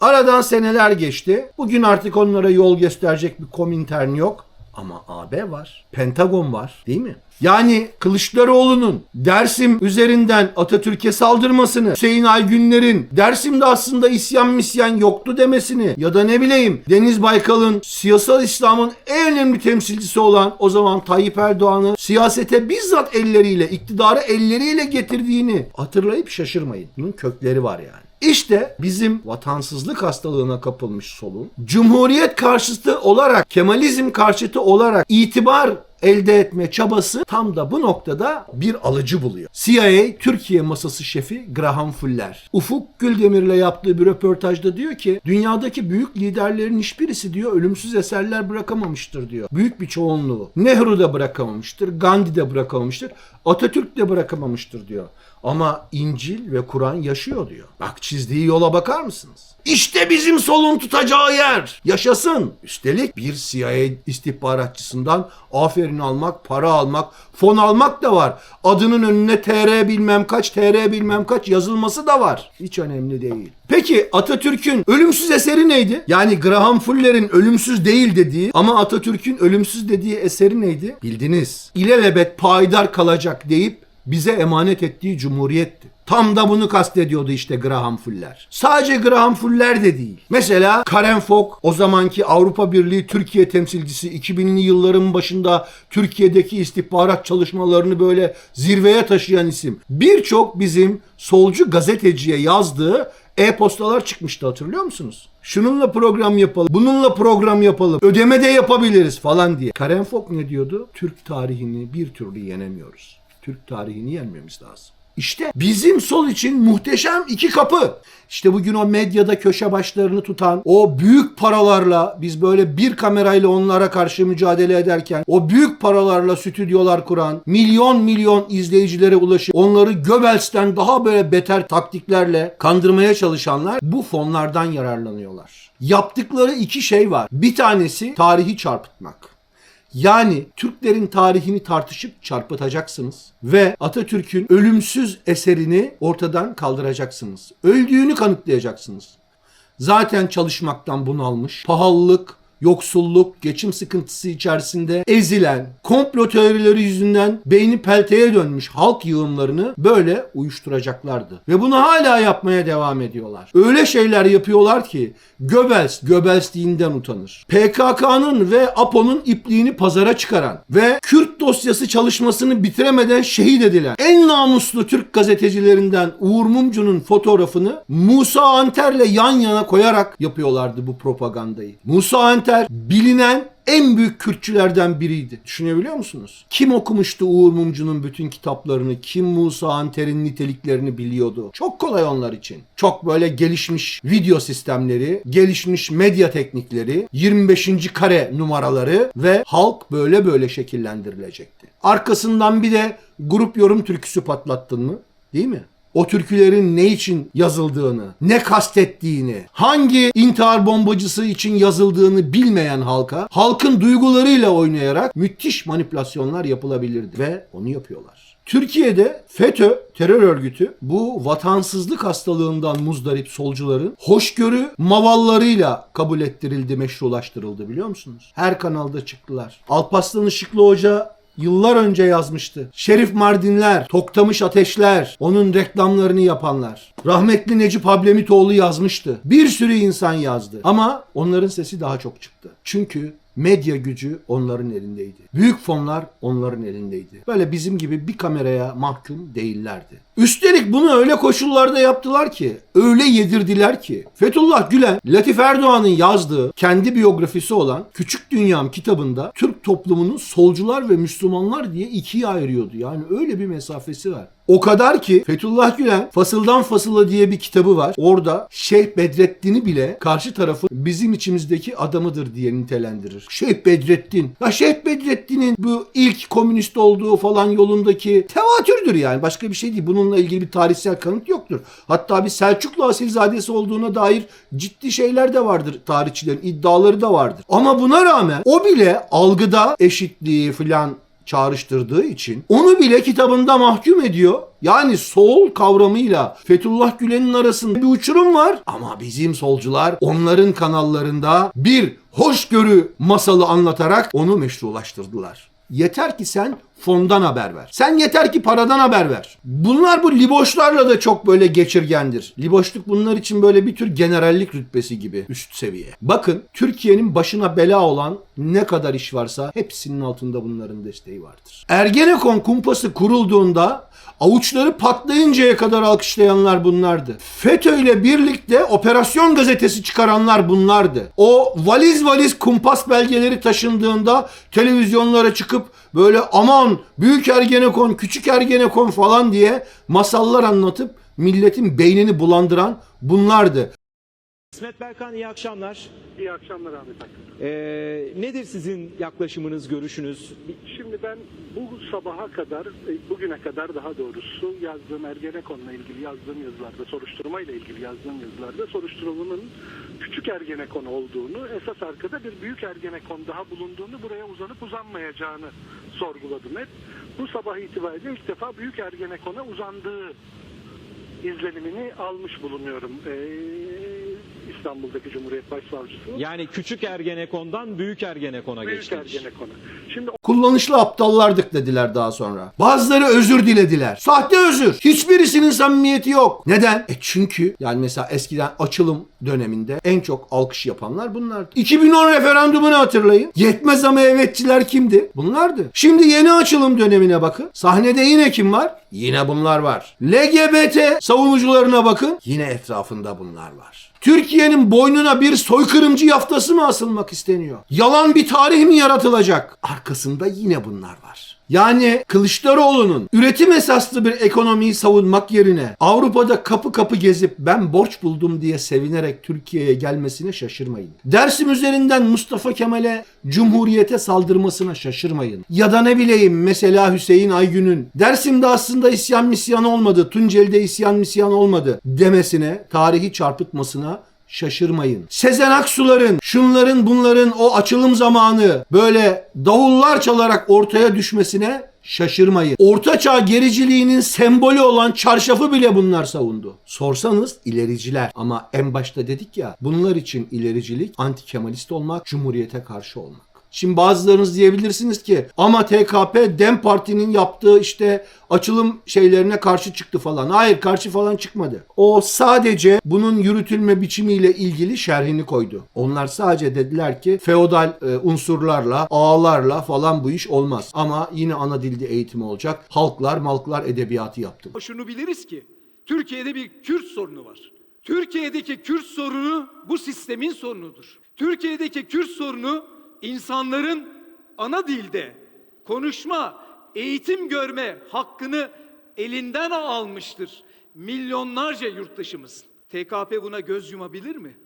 Aradan seneler geçti. Bugün artık onlara yol gösterecek bir Komintern yok. Ama AB var. Pentagon var. Değil mi? Yani Kılıçdaroğlu'nun Dersim üzerinden Atatürk'e saldırmasını, Hüseyin Aygünler'in Dersim'de aslında isyan misyan yoktu demesini ya da ne bileyim Deniz Baykal'ın siyasal İslam'ın en önemli temsilcisi olan o zaman Tayyip Erdoğan'ı siyasete bizzat elleriyle, iktidarı elleriyle getirdiğini hatırlayıp şaşırmayın. Bunun kökleri var yani. İşte bizim vatansızlık hastalığına kapılmış solun, Cumhuriyet karşıtı olarak, Kemalizm karşıtı olarak itibar elde etme çabası tam da bu noktada bir alıcı buluyor. CIA Türkiye masası şefi Graham Fuller. Ufuk Güldemir'le yaptığı bir röportajda diyor ki dünyadaki büyük liderlerin hiçbirisi diyor ölümsüz eserler bırakamamıştır diyor. Büyük bir çoğunluğu. Nehru da bırakamamıştır, Gandhi de bırakamamıştır, Atatürk de bırakamamıştır diyor. Ama İncil ve Kur'an yaşıyor diyor. Bak çizdiği yola bakar mısınız? İşte bizim solun tutacağı yer. Yaşasın. Üstelik bir CIA istihbaratçısından aferin almak, para almak, fon almak da var. Adının önüne TR bilmem kaç, TR bilmem kaç yazılması da var. Hiç önemli değil. Peki Atatürk'ün ölümsüz eseri neydi? Yani Graham Fuller'in ölümsüz değil dediği ama Atatürk'ün ölümsüz dediği eseri neydi? Bildiniz. İlelebet payidar kalacak deyip bize emanet ettiği cumhuriyetti. Tam da bunu kastediyordu işte Graham Fuller. Sadece Graham Fuller de değil. Mesela Karen Fock o zamanki Avrupa Birliği Türkiye temsilcisi 2000'li yılların başında Türkiye'deki istihbarat çalışmalarını böyle zirveye taşıyan isim. Birçok bizim solcu gazeteciye yazdığı e-postalar çıkmıştı hatırlıyor musunuz? Şununla program yapalım, bununla program yapalım, ödeme de yapabiliriz falan diye. Karen Fock ne diyordu? Türk tarihini bir türlü yenemiyoruz. Türk tarihini yenmemiz lazım. İşte bizim sol için muhteşem iki kapı. İşte bugün o medyada köşe başlarını tutan, o büyük paralarla biz böyle bir kamerayla onlara karşı mücadele ederken, o büyük paralarla stüdyolar kuran, milyon milyon izleyicilere ulaşıp onları Göbels'ten daha böyle beter taktiklerle kandırmaya çalışanlar bu fonlardan yararlanıyorlar. Yaptıkları iki şey var. Bir tanesi tarihi çarpıtmak. Yani Türklerin tarihini tartışıp çarpıtacaksınız ve Atatürk'ün ölümsüz eserini ortadan kaldıracaksınız. Öldüğünü kanıtlayacaksınız. Zaten çalışmaktan bunalmış, pahalılık, yoksulluk, geçim sıkıntısı içerisinde ezilen, komplo teorileri yüzünden beyni pelteye dönmüş halk yığınlarını böyle uyuşturacaklardı. Ve bunu hala yapmaya devam ediyorlar. Öyle şeyler yapıyorlar ki Göbels, Göbelsliğinden utanır. PKK'nın ve APO'nun ipliğini pazara çıkaran ve Kürt dosyası çalışmasını bitiremeden şehit edilen en namuslu Türk gazetecilerinden Uğur Mumcu'nun fotoğrafını Musa Anter'le yan yana koyarak yapıyorlardı bu propagandayı. Musa Anter bilinen en büyük Kürtçülerden biriydi. Düşünebiliyor musunuz? Kim okumuştu Uğur Mumcu'nun bütün kitaplarını? Kim Musa Anter'in niteliklerini biliyordu? Çok kolay onlar için. Çok böyle gelişmiş video sistemleri, gelişmiş medya teknikleri, 25. kare numaraları ve halk böyle böyle şekillendirilecekti. Arkasından bir de grup yorum türküsü patlattın mı? Değil mi? O türkülerin ne için yazıldığını, ne kastettiğini, hangi intihar bombacısı için yazıldığını bilmeyen halka, halkın duygularıyla oynayarak müthiş manipülasyonlar yapılabilirdi ve onu yapıyorlar. Türkiye'de FETÖ terör örgütü bu vatansızlık hastalığından muzdarip solcuların hoşgörü mavallarıyla kabul ettirildi, meşrulaştırıldı biliyor musunuz? Her kanalda çıktılar. Alparslan Işıklı Hoca yıllar önce yazmıştı. Şerif Mardinler, Toktamış Ateşler, onun reklamlarını yapanlar. Rahmetli Necip Hablemitoğlu yazmıştı. Bir sürü insan yazdı. Ama onların sesi daha çok çıktı. Çünkü medya gücü onların elindeydi. Büyük fonlar onların elindeydi. Böyle bizim gibi bir kameraya mahkum değillerdi. Üstelik bunu öyle koşullarda yaptılar ki, öyle yedirdiler ki. Fethullah Gülen, Latif Erdoğan'ın yazdığı kendi biyografisi olan Küçük Dünyam kitabında Türk toplumunun solcular ve Müslümanlar diye ikiye ayırıyordu. Yani öyle bir mesafesi var. O kadar ki Fethullah Gülen Fasıldan Fasıla diye bir kitabı var. Orada Şeyh Bedrettin'i bile karşı tarafın bizim içimizdeki adamıdır diye nitelendirir. Şeyh Bedrettin. Ya Şeyh Bedrettin'in bu ilk komünist olduğu falan yolundaki tevatürdür yani. Başka bir şey değil. Bununla ilgili bir tarihsel kanıt yoktur. Hatta bir Selçuklu asilzadesi olduğuna dair ciddi şeyler de vardır tarihçilerin. iddiaları da vardır. Ama buna rağmen o bile algıda eşitliği falan çağrıştırdığı için onu bile kitabında mahkum ediyor. Yani sol kavramıyla Fethullah Gülen'in arasında bir uçurum var. Ama bizim solcular onların kanallarında bir hoşgörü masalı anlatarak onu meşrulaştırdılar. Yeter ki sen fondan haber ver. Sen yeter ki paradan haber ver. Bunlar bu liboşlarla da çok böyle geçirgendir. Liboşluk bunlar için böyle bir tür generallik rütbesi gibi üst seviye. Bakın Türkiye'nin başına bela olan ne kadar iş varsa hepsinin altında bunların desteği vardır. Ergenekon kumpası kurulduğunda avuçları patlayıncaya kadar alkışlayanlar bunlardı. FETÖ ile birlikte operasyon gazetesi çıkaranlar bunlardı. O valiz valiz kumpas belgeleri taşındığında televizyonlara çıkıp böyle aman büyük ergenekon, küçük ergenekon falan diye masallar anlatıp milletin beynini bulandıran bunlardı. İsmet Berkan iyi akşamlar. İyi akşamlar Ahmet Akın. Ee, nedir sizin yaklaşımınız, görüşünüz? Şimdi ben bu sabaha kadar, e, bugüne kadar daha doğrusu yazdığım Ergenekon'la ilgili yazdığım yazılarda, soruşturmayla ilgili yazdığım yazılarda soruşturulmanın küçük Ergenekon olduğunu, esas arkada bir büyük Ergenekon daha bulunduğunu, buraya uzanıp uzanmayacağını sorguladım hep. Bu sabah itibariyle ilk defa büyük Ergenekon'a uzandığı izlenimini almış bulunuyorum. Ee, İstanbul'daki Cumhuriyet Başsavcısının. Yani küçük Ergenekon'dan büyük Ergenekon'a Büyük. Ergenekon'a. Şimdi Kullanışlı aptallardık dediler daha sonra. Bazıları özür dilediler. Sahte özür. Hiçbirisinin samimiyeti yok. Neden? E çünkü yani mesela eskiden açılım döneminde en çok alkış yapanlar bunlardı. 2010 referandumunu hatırlayın. Yetmez ama evetçiler kimdi? Bunlardı. Şimdi yeni açılım dönemine bakın. Sahnede yine kim var? Yine bunlar var. LGBT savunucularına bakın. Yine etrafında bunlar var. Türkiye'nin boynuna bir soykırımcı yaftası mı asılmak isteniyor? Yalan bir tarih mi yaratılacak? Arkasında yine bunlar var. Yani Kılıçdaroğlu'nun üretim esaslı bir ekonomiyi savunmak yerine Avrupa'da kapı kapı gezip ben borç buldum diye sevinerek Türkiye'ye gelmesine şaşırmayın. Dersim üzerinden Mustafa Kemal'e Cumhuriyete saldırmasına şaşırmayın. Ya da ne bileyim mesela Hüseyin Aygün'ün Dersim'de aslında isyan misyan olmadı, Tunceli'de isyan misyan olmadı demesine, tarihi çarpıtmasına şaşırmayın. Sezen Aksu'ların, şunların bunların o açılım zamanı böyle davullar çalarak ortaya düşmesine şaşırmayın. Ortaçağ gericiliğinin sembolü olan çarşafı bile bunlar savundu. Sorsanız ilericiler ama en başta dedik ya bunlar için ilericilik anti Kemalist olmak, cumhuriyete karşı olmak. Şimdi bazılarınız diyebilirsiniz ki ama TKP Dem Parti'nin yaptığı işte açılım şeylerine karşı çıktı falan. Hayır karşı falan çıkmadı. O sadece bunun yürütülme biçimiyle ilgili şerhini koydu. Onlar sadece dediler ki feodal e, unsurlarla, ağlarla falan bu iş olmaz. Ama yine ana dilde eğitimi olacak. Halklar malklar edebiyatı yaptım. Şunu biliriz ki Türkiye'de bir Kürt sorunu var. Türkiye'deki Kürt sorunu bu sistemin sorunudur. Türkiye'deki Kürt sorunu insanların ana dilde konuşma, eğitim görme hakkını elinden almıştır. Milyonlarca yurttaşımız. TKP buna göz yumabilir mi?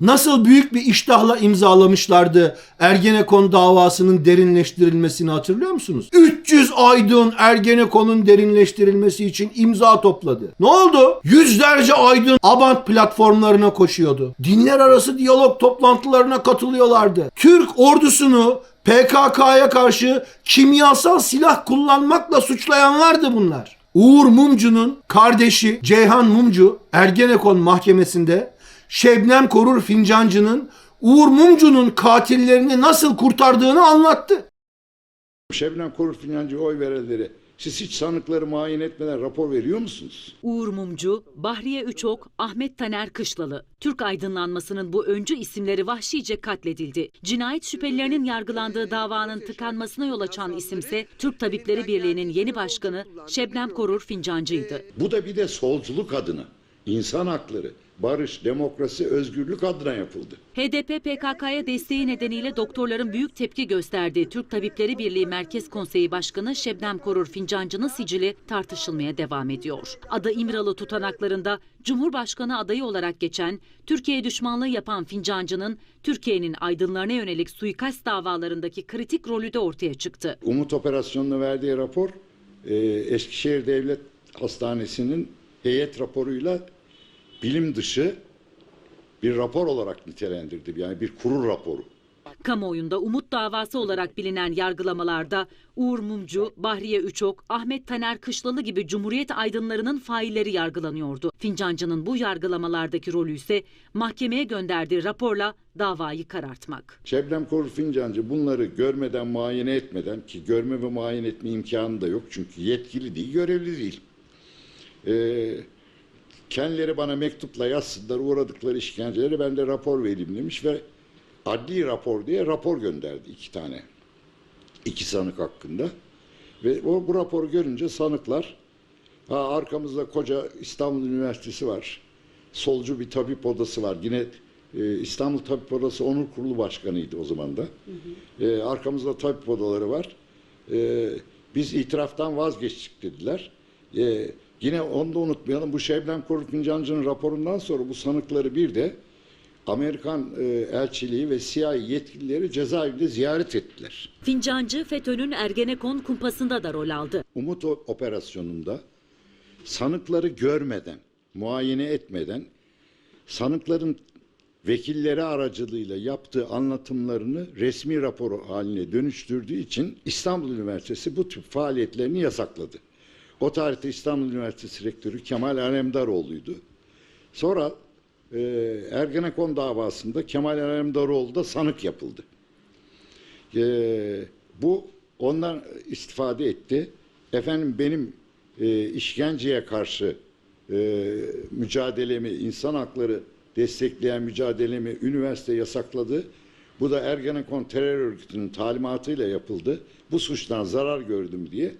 Nasıl büyük bir iştahla imzalamışlardı Ergenekon davasının derinleştirilmesini hatırlıyor musunuz? 300 aydın Ergenekon'un derinleştirilmesi için imza topladı. Ne oldu? Yüzlerce aydın Abant platformlarına koşuyordu. Dinler arası diyalog toplantılarına katılıyorlardı. Türk ordusunu PKK'ya karşı kimyasal silah kullanmakla suçlayanlardı bunlar. Uğur Mumcu'nun kardeşi Ceyhan Mumcu Ergenekon mahkemesinde Şebnem Korur Fincancı'nın Uğur Mumcu'nun katillerini nasıl kurtardığını anlattı. Şebnem Korur Financı'ya oy verenleri siz hiç sanıkları muayene etmeden rapor veriyor musunuz? Uğur Mumcu, Bahriye Üçok, Ahmet Taner Kışlalı. Türk aydınlanmasının bu öncü isimleri vahşice katledildi. Cinayet şüphelilerinin yargılandığı davanın tıkanmasına yol açan isimse Türk Tabipleri Birliği'nin yeni başkanı Şebnem Korur Fincancı'ydı. Bu da bir de solculuk adına, insan hakları, barış, demokrasi, özgürlük adına yapıldı. HDP PKK'ya desteği nedeniyle doktorların büyük tepki gösterdiği Türk Tabipleri Birliği Merkez Konseyi Başkanı Şebnem Korur Fincancı'nın sicili tartışılmaya devam ediyor. Adı İmralı tutanaklarında Cumhurbaşkanı adayı olarak geçen, Türkiye düşmanlığı yapan Fincancı'nın Türkiye'nin aydınlarına yönelik suikast davalarındaki kritik rolü de ortaya çıktı. Umut Operasyonu'na verdiği rapor e, Eskişehir Devlet Hastanesi'nin heyet raporuyla bilim dışı bir rapor olarak nitelendirdi. Yani bir kurul raporu. Kamuoyunda umut davası olarak bilinen yargılamalarda Uğur Mumcu, Bahriye Üçok, Ahmet Taner Kışlalı gibi Cumhuriyet aydınlarının failleri yargılanıyordu. Fincancı'nın bu yargılamalardaki rolü ise mahkemeye gönderdiği raporla davayı karartmak. Şebnem Korur Fincancı bunları görmeden, muayene etmeden ki görme ve muayene etme imkanı da yok çünkü yetkili değil, görevli değil. Ee, kendileri bana mektupla yazsınlar uğradıkları işkenceleri ben de rapor vereyim demiş ve adli rapor diye rapor gönderdi iki tane. iki sanık hakkında. Ve o bu raporu görünce sanıklar ha, arkamızda koca İstanbul Üniversitesi var. Solcu bir tabip odası var. Yine e, İstanbul Tabip Odası Onur Kurulu Başkanı'ydı o zaman da. E, arkamızda tabip odaları var. E, biz itiraftan vazgeçtik dediler. E, yine onu da unutmayalım. Bu Şebnem Korur Fincancı'nın raporundan sonra bu sanıkları bir de Amerikan e, elçiliği ve CIA yetkilileri cezaevinde ziyaret ettiler. Fincancı FETÖ'nün Ergenekon kumpasında da rol aldı. Umut operasyonunda sanıkları görmeden, muayene etmeden sanıkların vekilleri aracılığıyla yaptığı anlatımlarını resmi rapor haline dönüştürdüğü için İstanbul Üniversitesi bu tip faaliyetlerini yasakladı. O tarihte İstanbul Üniversitesi Rektörü Kemal Alemdaroğlu'ydu. Sonra e, Ergenekon davasında Kemal Alemdaroğlu da sanık yapıldı. Ee, bu ondan istifade etti. Efendim benim e, işkenceye karşı e, mücadelemi, insan hakları destekleyen mücadelemi üniversite yasakladı. Bu da Ergenekon terör örgütünün talimatıyla yapıldı. Bu suçtan zarar gördüm diye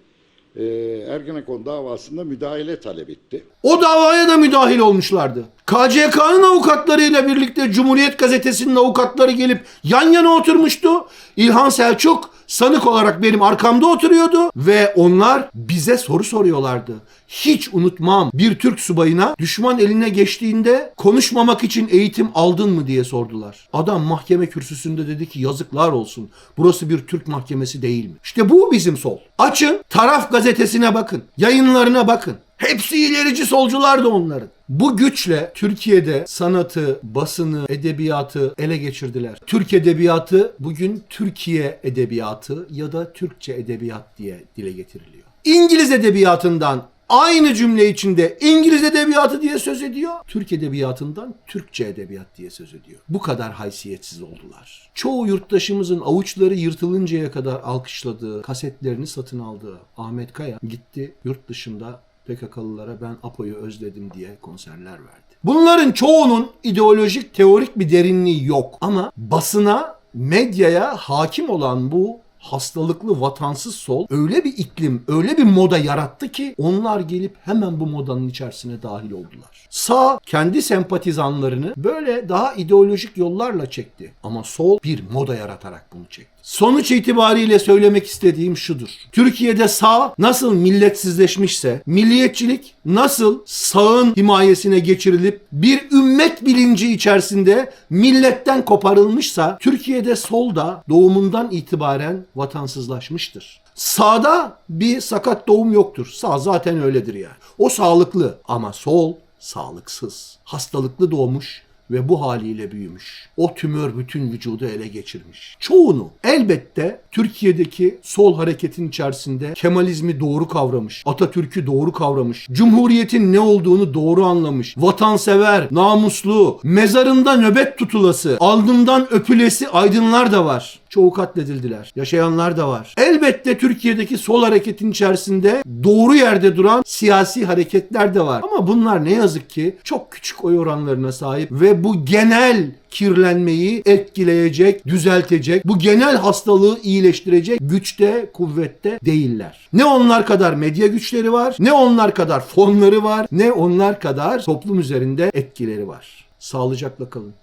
e, Ergenekon davasında müdahale talep etti. O davaya da müdahil olmuşlardı. KCK'nın avukatlarıyla birlikte Cumhuriyet Gazetesi'nin avukatları gelip yan yana oturmuştu. İlhan Selçuk sanık olarak benim arkamda oturuyordu ve onlar bize soru soruyorlardı. Hiç unutmam bir Türk subayına düşman eline geçtiğinde konuşmamak için eğitim aldın mı diye sordular. Adam mahkeme kürsüsünde dedi ki yazıklar olsun. Burası bir Türk mahkemesi değil mi? İşte bu bizim sol. Açın taraf gazetesine bakın. Yayınlarına bakın. Hepsi ilerici solcular da onların. Bu güçle Türkiye'de sanatı, basını, edebiyatı ele geçirdiler. Türk edebiyatı bugün Türkiye edebiyatı ya da Türkçe edebiyat diye dile getiriliyor. İngiliz edebiyatından aynı cümle içinde İngiliz edebiyatı diye söz ediyor. Türk edebiyatından Türkçe edebiyat diye söz ediyor. Bu kadar haysiyetsiz oldular. Çoğu yurttaşımızın avuçları yırtılıncaya kadar alkışladığı, kasetlerini satın aldığı Ahmet Kaya gitti yurt dışında PKK'lılara ben Apo'yu özledim diye konserler verdi. Bunların çoğunun ideolojik, teorik bir derinliği yok. Ama basına, medyaya hakim olan bu hastalıklı vatansız sol öyle bir iklim, öyle bir moda yarattı ki onlar gelip hemen bu modanın içerisine dahil oldular. Sağ kendi sempatizanlarını böyle daha ideolojik yollarla çekti. Ama sol bir moda yaratarak bunu çekti. Sonuç itibariyle söylemek istediğim şudur. Türkiye'de sağ nasıl milletsizleşmişse, milliyetçilik nasıl sağın himayesine geçirilip bir ümmet bilinci içerisinde milletten koparılmışsa, Türkiye'de sol da doğumundan itibaren vatansızlaşmıştır. Sağda bir sakat doğum yoktur. Sağ zaten öyledir yani. O sağlıklı ama sol sağlıksız. Hastalıklı doğmuş ve bu haliyle büyümüş. O tümör bütün vücudu ele geçirmiş. Çoğunu elbette Türkiye'deki sol hareketin içerisinde Kemalizmi doğru kavramış, Atatürk'ü doğru kavramış, Cumhuriyet'in ne olduğunu doğru anlamış, vatansever, namuslu, mezarında nöbet tutulası, alnından öpülesi aydınlar da var. Çoğu katledildiler. Yaşayanlar da var. Elbette Türkiye'deki sol hareketin içerisinde doğru yerde duran siyasi hareketler de var. Ama bunlar ne yazık ki çok küçük oy oranlarına sahip ve bu genel kirlenmeyi etkileyecek, düzeltecek, bu genel hastalığı iyileştirecek güçte, kuvvette değiller. Ne onlar kadar medya güçleri var, ne onlar kadar fonları var, ne onlar kadar toplum üzerinde etkileri var. Sağlıcakla kalın.